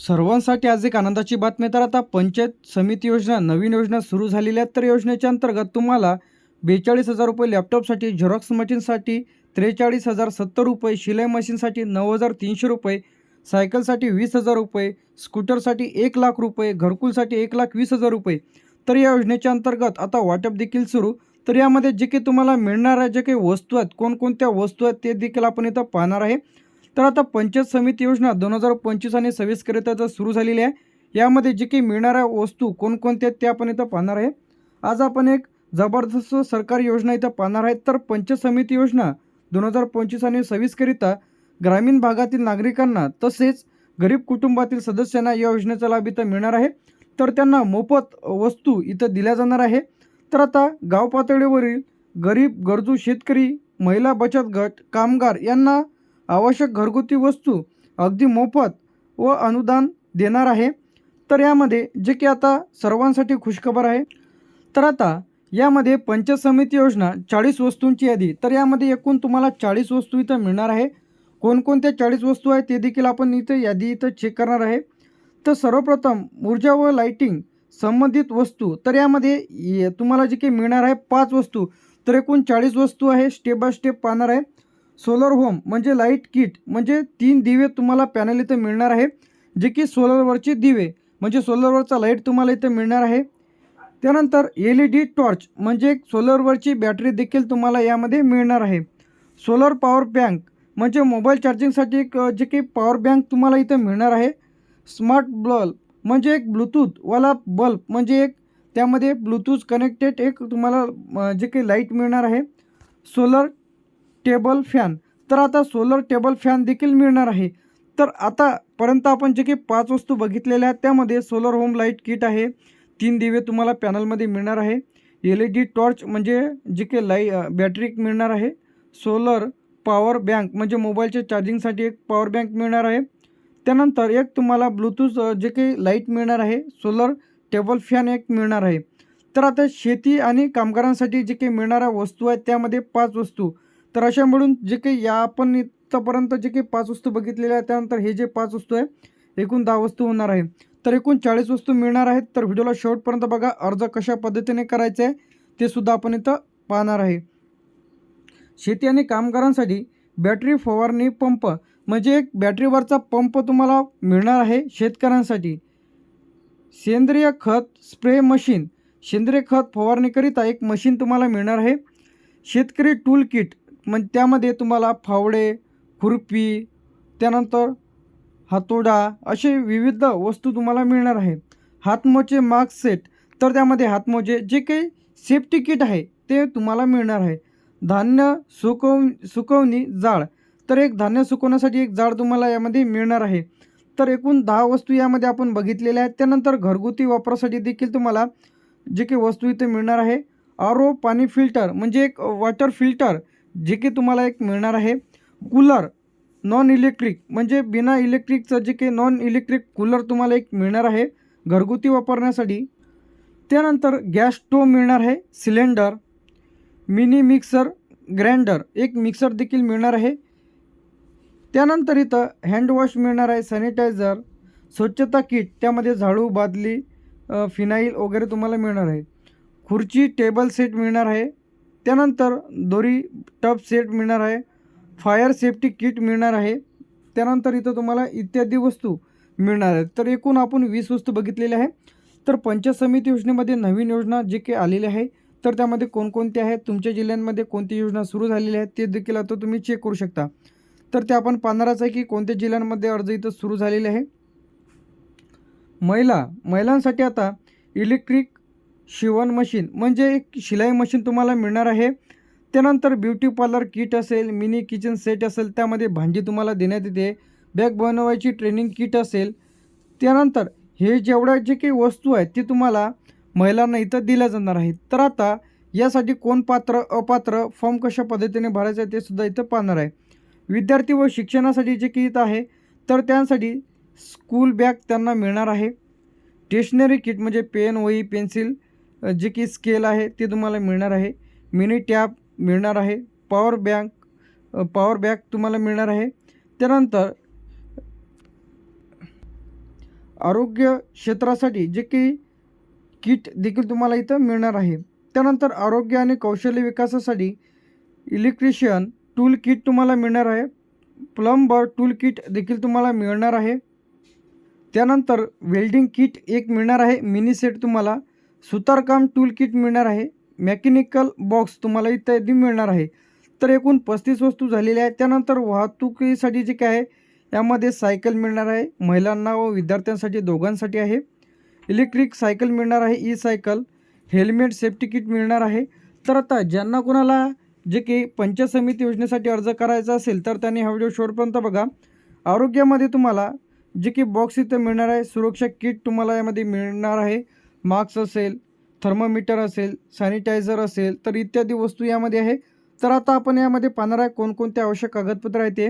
सर्वांसाठी आज एक आनंदाची बातमी तर आता पंचायत समिती योजना नवीन योजना सुरू झालेल्या आहेत. तर योजनेच्या अंतर्गत तुम्हाला बेचाळीस हजार रुपये लॅपटॉपसाठी झेरॉक्स मशीनसाठी त्रेचाळीस हजार सत्तर रुपये शिलाई मशीनसाठी नऊ हजार तीनशे रुपये सायकलसाठी वीस हजार रुपये स्कूटरसाठी एक लाख रुपये घरकुलसाठी एक लाख वीस हजार रुपये. तर या योजनेच्या अंतर्गत आता वाटप देखील सुरू. तर यामध्ये जे काही तुम्हाला मिळणाऱ्या जे काही वस्तू आहेत कोणकोणत्या वस्तू आहेत ते देखील आपण इथं पाहणार आहे. तर आता पंचायत समिती योजना दोन हजार पंचवीस आणि सव्वीसकरिता जर सुरू झालेली आहे. यामध्ये जे काही मिळणाऱ्या वस्तू कोणकोणत्या आहेत आपण इथं पाहणार आहे. आज आपण एक जबरदस्त सरकारी योजना इथं पाहणार आहेत तर पंचायत समिती योजना दोन हजार पंचवीस आणि सव्वीसकरिता ग्रामीण भागातील नागरिकांना तसेच गरीब कुटुंबातील सदस्यांना या योजनेचा लाभ इथं मिळणार आहे. तर त्यांना मोफत वस्तू इथं दिल्या जाणार आहे. तर आता गाव पातळीवरील गरीब गरजू शेतकरी महिला बचत गट कामगार यांना आवश्यक घरगुती वस्तू अगदी मोफत व अनुदान देणार आहे. तर यामध्ये जे की आता सर्वांसाठी खुशखबर आहे. तर आता यामध्ये पंचायत समिती योजना चाळीस वस्तूंची यादी. तर यामध्ये एकूण तुम्हाला चाळीस वस्तू इथं मिळणार आहे. कोणकोणत्या चाळीस वस्तू आहेत ते देखील आपण इथं यादी इथं चेक करणार आहे. तर सर्वप्रथम ऊर्जा व लाईटिंग संबंधित वस्तू. तर यामध्ये ये- तुम्हाला जे काही मिळणार आहे पाच वस्तू. तर एकूण चाळीस वस्तू आहे. स्टेप बाय स्टेप पाहणार आहे. सोलर होम म्हणजे लाइट किट म्हणजे तीन दिवे तुम्हाला पॅनल इथं मिळणार आहे जे की सोलरवरचे दिवे म्हणजे सोलरवरचा लाइट तुम्हाला इथं मिळणार आहे. त्यानंतर एल ई डी टॉर्च म्हणजे एक सोलरवरची बॅटरी देखील तुम्हाला यामध्ये मिळणार आहे. सोलर पॉवर बँक म्हणजे मोबाईल चार्जिंगसाठी एक जे काही पॉवर बँक तुम्हाला इथं मिळणार आहे. स्मार्ट बल्ब म्हणजे एक ब्लूटूथवाला बल्ब म्हणजे एक त्यामध्ये ब्लूटूथ कनेक्टेड एक तुम्हाला जे काही लाइट मिळणार आहे. Solar table fan. तर आता सोलर टेबल फॅन देखील मिळणार आहे. तर आतापर्यंत आपण जे काही पाच वस्तू बघितलेल्या आहेत त्यामध्ये सोलर होम लाइट किट आहे. तीन दिवे तुम्हाला पॅनलमध्ये मिळणार आहे. एल ई डी टॉर्च म्हणजे जे काही लाई बॅटरी मिळणार आहे. सोलर पॉवर बँक म्हणजे मोबाईलच्या चार्जिंगसाठी एक पॉवर बँक मिळणार आहे. त्यानंतर एक तुम्हाला ब्लूटूथ जे काही लाइट मिळणार आहे. सोलर टेबल फॅन एक मिळणार आहे. तर आता शेती आणि कामगारांसाठी जे काही मिळणाऱ्या वस्तू आहेत त्यामध्ये पाच वस्तू. तर अशा मिळून जे काही या आपण इथंपर्यंत जे काही पाच वस्तू बघितलेल्या आहेत त्यानंतर हे जे पाच वस्तू आहे एकूण दहा वस्तू होणार आहे तर एकूण चाळीस वस्तू मिळणार आहेत तर व्हिडिओला शेवटपर्यंत बघा अर्ज कशा पद्धतीने करायचा आहे ते सुद्धा आपण इथं पाहणार आहे. शेती आणि कामगारांसाठी बॅटरी फवारणी पंप म्हणजे एक बॅटरीवरचा पंप तुम्हाला मिळणार आहे शेतकऱ्यांसाठी. सेंद्रिय खत स्प्रे मशीन सेंद्रिय खत फवारणीकरिता एक मशीन तुम्हाला मिळणार आहे. शेतकरी टूल किट मग त्यामध्ये तुम्हाला फावडे खुरपी त्यानंतर हातोडा असे विविध वस्तू तुम्हाला मिळणार आहे हातमोजे मास्क सेट. तर त्यामध्ये हातमोजे जे काही सेफ्टी किट आहे ते तुम्हाला मिळणार आहे. धान्य सुकव सुकवणी जाळ. तर एक धान्य सुकवण्यासाठी एक जाळ तुम्हाला यामध्ये मिळणार आहे. तर एकूण दहा वस्तू यामध्ये आपण बघितलेल्या आहेत. त्यानंतर घरगुती वापरासाठी देखील तुम्हाला जे काही वस्तू इथे मिळणार आहे. आर ओ पाणी फिल्टर म्हणजे एक वॉटर फिल्टर. जे की तुम्हाला एक मिळणार आहे. कूलर नॉन इलेक्ट्रिक म्हणजे बिना इलेक्ट्रिकचं जे काही नॉन इलेक्ट्रिक कूलर तुम्हाला एक मिळणार आहे घरगुती वापरण्यासाठी. त्यानंतर गॅस स्टोव मिळणार आहे सिलेंडर मिनी मिक्सर ग्राइंडर एक मिक्सर देखील मिळणार आहे. त्यानंतर इथं हँडवॉश मिळणार आहे सॅनिटायझर स्वच्छता किट त्यामध्ये झाडू बादली फिनाईल वगैरे तुम्हाला मिळणार आहे. खुर्ची टेबल सेट मिळणार आहे. त्यानंतर दोरी टब सेट मिळणार आहे फायर सेफ्टी किट मिळणार आहे त्यानंतर इथं तुम्हाला इत्यादी वस्तू मिळणार आहेत. तर एकूण आपण वीस वस्तू बघितलेल्या आहे. तर पंचायत समिती योजनेमध्ये नवीन योजना जे काही आलेली आहे तर त्यामध्ये कोणकोणत्या आहेत तुमच्या जिल्ह्यांमध्ये कोणती योजना सुरू झालेल्या आहेत ते देखील आता तुम्ही चेक करू शकता. तर ते आपण पाहणारच आहे की कोणत्या जिल्ह्यांमध्ये अर्ज इथं सुरू झालेले आहे. महिला महिलांसाठी आता इलेक्ट्रिक शिवण मशीन. म्हणजे एक शिलाई मशीन तुम्हाला मिळणार आहे. त्यानंतर ब्युटी पार्लर किट असेल मिनी किचन सेट असेल त्यामध्ये भांडी तुम्हाला देण्यात येते. बॅग बनवायची ट्रेनिंग किट असेल. त्यानंतर हे जेवढ्या जे काही वस्तू आहेत ते तुम्हाला महिलांना इथं दिल्या जाणार आहेत. तर आता यासाठी कोण पात्र अपात्र फॉर्म कशा पद्धतीने भरायचं आहे ते सुद्धा इथं पाहणार आहे. विद्यार्थी व शिक्षणासाठी जे किट इथं आहे तर त्यांसाठी स्कूल बॅग त्यांना मिळणार आहे. स्टेशनरी किट म्हणजे पेन वही पेन्सिल जे की स्केल आहे ते तुम्हाला मिळणार आहे. मिनी टॅब मिळणार आहे. पॉवर बँक पॉवर बँक तुम्हाला मिळणार आहे. त्यानंतर आरोग्य क्षेत्रासाठी जे की किट देखील तुम्हाला इथं मिळणार आहे. त्यानंतर आरोग्य आणि कौशल्य विकासासाठी इलेक्ट्रिशियन टूल किट तुम्हाला मिळणार आहे. प्लंबर टूल किट देखील तुम्हाला मिळणार आहे. त्यानंतर वेल्डिंग किट एक मिळणार आहे. मिनी सेट तुम्हाला सुतारकाम टूल किट मिळणार आहे. मेकॅनिकल बॉक्स तुम्हाला इत्यादी मिळणार आहे. तर एकूण पस्तीस वस्तू झालेल्या आहेत. त्यानंतर वाहतुकीसाठी जे काय आहे यामध्ये सायकल मिळणार आहे. महिलांना व विद्यार्थ्यांसाठी दोघांसाठी आहे. इलेक्ट्रिक सायकल मिळणार आहे e cycle helmet safety kit मिळणार आहे. तर आता ज्यांना कोणाला जे की पंचायत समिती योजनेसाठी अर्ज करायचा असेल तर त्यांनी हा व्हिडिओ शेवटपर्यंत बघा. आरोग्यामध्ये तुम्हाला जे की बॉक्स इथं मिळणार आहे सुरक्षा किट तुम्हाला यामध्ये मिळणार आहे. मास्क असेल थर्मोमीटर असेल सॅनिटायझर असेल तर इत्यादी वस्तू यामध्ये आहे. तर आता आपण यामध्ये पाहणार आहे कोणकोणते आवश्यक कागदपत्र आहे ते.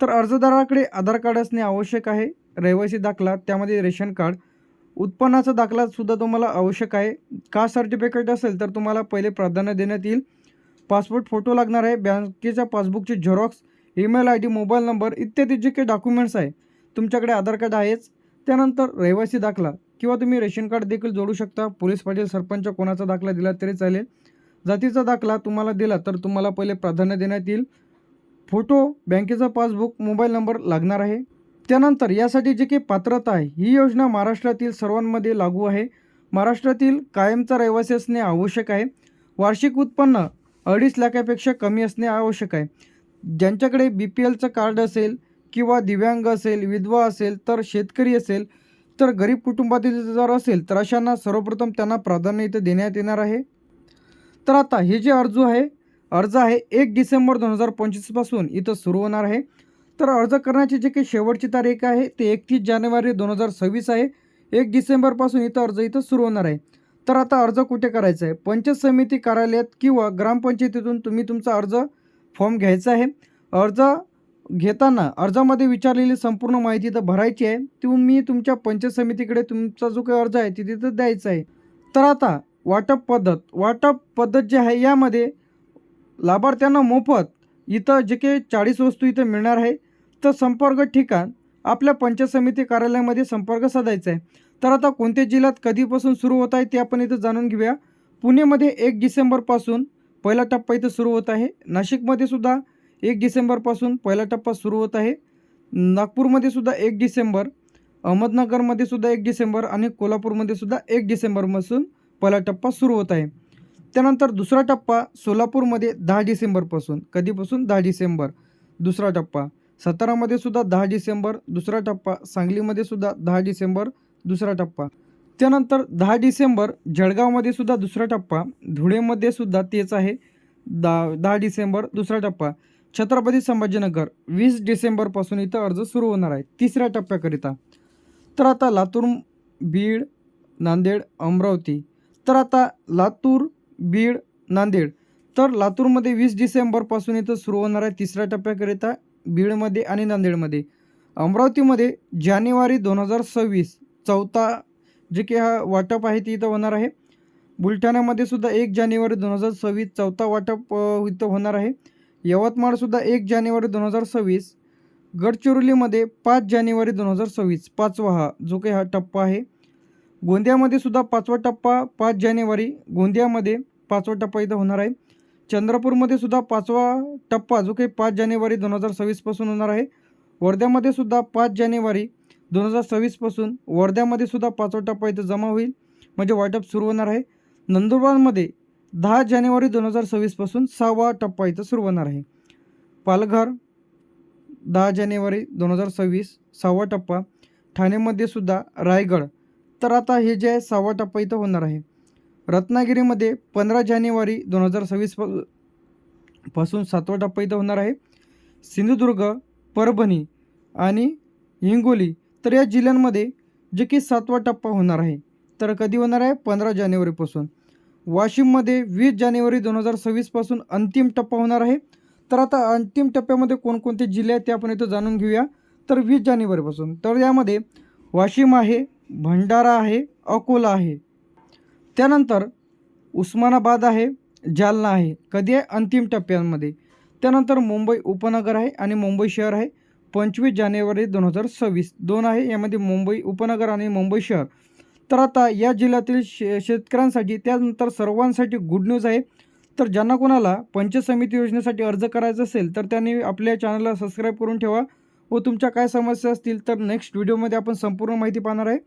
तर अर्जदाराकडे आधार कार्ड असणे आवश्यक आहे रहिवासी दाखला त्यामध्ये रेशन कार्ड. उत्पन्नाचा दाखलासुद्धा तुम्हाला आवश्यक आहे. कास्ट सर्टिफिकेट असेल तर तुम्हाला पहिले प्राधान्य देण्यात येईल. पासपोर्ट फोटो लागणार आहे बँकेच्या पासबुकचे xerox email I D mobile number इत्यादी जे काही डॉक्युमेंट्स आहे तुमच्याकडे आधार कार्ड आहेच. त्यानंतर रहिवासी दाखला. किंवा तुम्ही रेशन कार्ड देखील जोडू शकता. पोलीस पाटील सरपंच कोणाचा दाखला दिला तरी चालेल. जातीचा दाखला तुम्हाला दिला तर तुम्हाला पहिले प्राधान्य देण्यात येईल. फोटो बँकेचा पासबुक मोबाईल नंबर लागणार आहे. त्यानंतर यासाठी जे काही पात्रता आहे ही योजना महाराष्ट्रातील सर्वांमध्ये लागू आहे. महाराष्ट्रातील कायमचा रहिवासी असणे आवश्यक आहे. वार्षिक उत्पन्न अडीच लाखापेक्षा कमी असणे आवश्यक आहे. ज्यांच्याकडे बी पी एलचं कार्ड असेल किंवा दिव्यांग असेल विधवा असेल तर शेतकरी असेल तर गरीब कुटुंबातील जर असेल तर अशांना सर्वप्रथम त्यांना प्राधान्य इथं देण्यात येणार आहे. तर आता हे जे अर्ज आहे अर्ज आहे एक डिसेंबर दोन हजार पंचवीसपासून इथं सुरू होणार आहे. तर अर्ज करण्याची जी काही शेवटची तारीख आहे ते एकतीस जानेवारी दोन हजार सव्वीस आहे. एक डिसेंबरपासून इथं अर्ज इथं सुरू होणार आहे. तर आता अर्ज कुठे करायचा आहे? पंचायत समिती कार्यालयात किंवा ग्रामपंचायतीतून तुम्ही तुमचा अर्ज फॉर्म घ्यायचा आहे. अर्ज घेताना अर्जामध्ये विचारलेली संपूर्ण माहिती तर भरायची आहे. तुम्ही तुमच्या पंचायत समितीकडे तुमचा जो काही अर्ज आहे ते तिथं द्यायचा आहे. तर आता वाटप पद्धत वाटप पद्धत जी आहे यामध्ये लाभार्थ्यांना मोफत इथं जे काही चाळीस वस्तू इथं मिळणार आहे. तर संपर्क ठिकाण आपल्या पंचायत समिती कार्यालयामध्ये संपर्क साधायचा आहे. तर आता कोणत्या जिल्ह्यात कधीपासून सुरू होत आहे ते आपण इथं जाणून घेऊया. पुणेमध्ये एक डिसेंबरपासून पहिला टप्पा इथं सुरू होत आहे. नाशिकमध्ये सुद्धा एक डिसेंबरपासून पहिला टप्पा सुरू होत आहे. नागपूरमध्ये सुद्धा एक डिसेंबर अहमदनगरमध्ये सुद्धा एक डिसेंबर आणि कोल्हापूरमध्ये सुद्धा एक डिसेंबरपासून पहिला टप्पा सुरू होत आहे. त्यानंतर दुसरा टप्पा सोलापूरमध्ये दहा डिसेंबरपासून कधीपासून? दहा डिसेंबर. दुसरा टप्पा सातारामध्ये सुद्धा दहा डिसेंबर दुसरा टप्पा सांगलीमध्ये सुद्धा दहा डिसेंबर दुसरा टप्पा. त्यानंतर दहा डिसेंबर जळगावमध्ये सुद्धा दुसरा टप्पा धुळेमध्ये सुद्धा तेच आहे. दहा दहा डिसेंबर दुसरा टप्पा. छत्रपती संभाजीनगर वीस डिसेंबरपासून इथं अर्ज सुरू होणार आहे तिसऱ्या टप्प्याकरिता. तर आता लातूर बीड नांदेड अमरावती. तर आता लातूर बीड नांदेड. तर लातूरमध्ये वीस डिसेंबरपासून इथं सुरू होणार आहे तिसऱ्या टप्प्याकरिता बीडमध्ये आणि नांदेडमध्ये. अमरावतीमध्ये जानेवारी दोन हजार सव्वीस चौथा जे की हा वाटप आहे ते इथं होणार आहे. बुलढाण्यामध्ये सुद्धा एक जानेवारी दोन हजार सव्वीस चौथा वाटप इथं होणार आहे. यवतमाळसुद्धा एक जानेवारी दोन हजार सव्वीस गडचिरोलीमध्ये पाच जानेवारी दोन हजार सव्वीस पाचवा हा जो काही हा टप्पा आहे. गोंदियामध्ये सुद्धा पाचवा टप्पा पाच जानेवारी गोंदियामध्ये पाचवा टप्पा इथं होणार आहे. चंद्रपूरमध्ये सुद्धा पाचवा टप्पा जो काही पाच जानेवारी दोन हजार सव्वीसपासून होणार आहे. वर्ध्यामध्ये सुद्धा पाच जानेवारी दोन हजार सव्वीसपासून वर्ध्यामध्ये सुद्धा पाचवा टप्पा इथं जमा होईल. म्हणजे वाटप सुरू होणार आहे. नंदुरबारमध्ये दहा जानेवारी दोन हजार सव्वीसपासून सहावा टप्पा इथं सुरू होणार आहे. पालघर दहा जानेवारी दोन हजार सव्वीस सहावा टप्पा. ठाणेमध्ये सुद्धा रायगड. तर आता हे जे आहे सहावा टप्पा इथं होणार आहे. रत्नागिरीमध्ये पंधरा जानेवारी दोन हजार सव्वीसपासून सातवा टप्पा इथं होणार आहे. सिंधुदुर्ग परभणी आणि हिंगोली. तर या जिल्ह्यांमध्ये जे की सातवा टप्पा होणार आहे. तर कधी होणार आहे? पंधरा जानेवारीपासून वाशिममध्ये वीस जानेवारी दोन हजार सव्वीसपासून अंतिम टप्पा होणार आहे. तर आता अंतिम टप्प्यामध्ये कोणकोणते जिल्हे आहेत ते आपण इथं जाणून घेऊया. तर वीस जानेवारीपासून तर यामध्ये वाशिम आहे भंडारा आहे अकोला आहे. त्यानंतर उस्मानाबाद आहे जालना आहे. कधी आहे? अंतिम टप्प्यांमध्ये. त्यानंतर मुंबई उपनगर आहे आणि मुंबई शहर आहे. पंचवीस जानेवारी दोन हजार सव्वीस. दोन आहे यामध्ये मुंबई उपनगर आणि मुंबई शहर. तर आता या जिल्ह्यातील शे शेतकऱ्यांसाठी त्यानंतर सर्वांसाठी गुड न्यूज आहे. तर ज्यांना कोणाला पंचायत समिती योजनेसाठी अर्ज करायचा असेल तर त्यांनी आपल्या चॅनलला सबस्क्राईब करून ठेवा व तुमच्या काय समस्या असतील तर नेक्स्ट व्हिडिओमध्ये आपण संपूर्ण माहिती पाहणार आहे.